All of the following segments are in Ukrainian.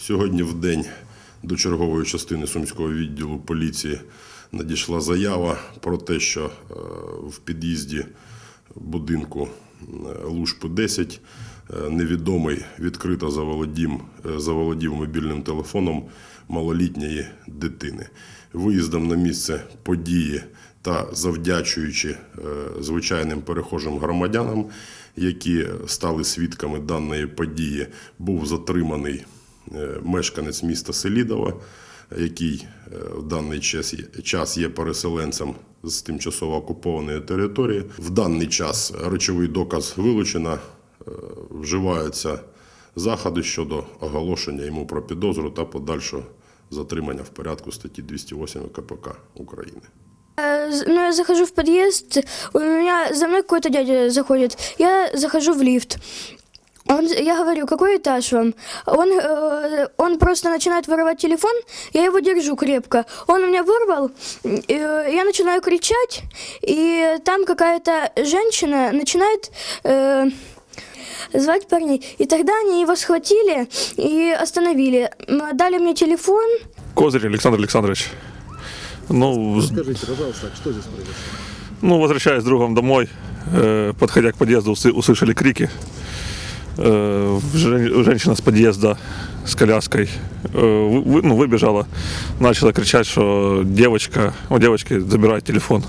Сьогодні в день до чергової частини Сумського відділу поліції надійшла заява про те, що е, в під'їзді будинку е, Лужпи 10 е, невідомий відкрито заволодів, заволодів мобільним телефоном малолітньої дитини. Виїздом на місце події та завдячуючи звичайним перехожим громадянам, які стали свідками даної події, був затриманий мешканець міста Селідова, який е, в даний час є- переселенцем з тимчасово окупованої території. В даний час речовий доказ вилучено, е, вживаються заходи щодо оголошення йому про підозру та подальшого затримання в порядку статті 208 КПК України. Ну, я захожу в подъезд, у меня за мной какой-то дядя заходит. Я захожу в лифт. Он, я говорю, какой этаж вам? Он, э, он просто начинает воровать телефон, я его держу крепко. Он у меня вырвал, э, я начинаю кричать, и там какая-то женщина начинает э, звать парней. И тогда они его схватили и остановили. Дали мне телефон, Козырь Александр Александрович. Ну, Скажите, пожалуйста, что здесь произошло? ну, возвращаясь с другом домой, э, подходя к подъезду, усы- услышали крики. Жен- женщина с подъезда с коляской вы- ну, выбежала, начала кричать, что девочка, у девочки забирает телефон.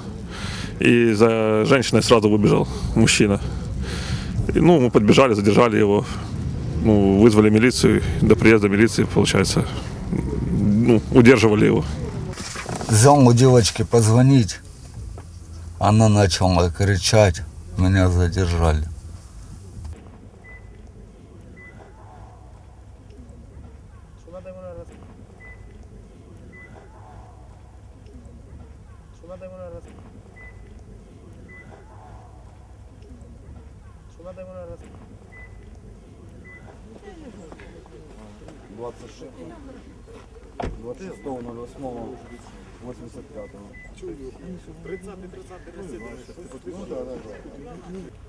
И за женщиной сразу выбежал мужчина. И, ну, мы подбежали, задержали его, ну, вызвали милицию. До приезда милиции, получается, ну, удерживали его. Взял девочки позвонить. Она начала кричать. Меня задержали. 26 26.08.85. 85 30 30 Ну, да, да, да.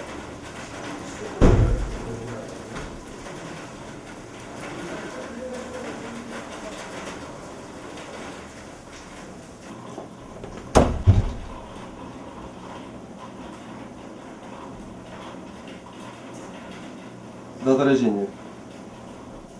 до заражения.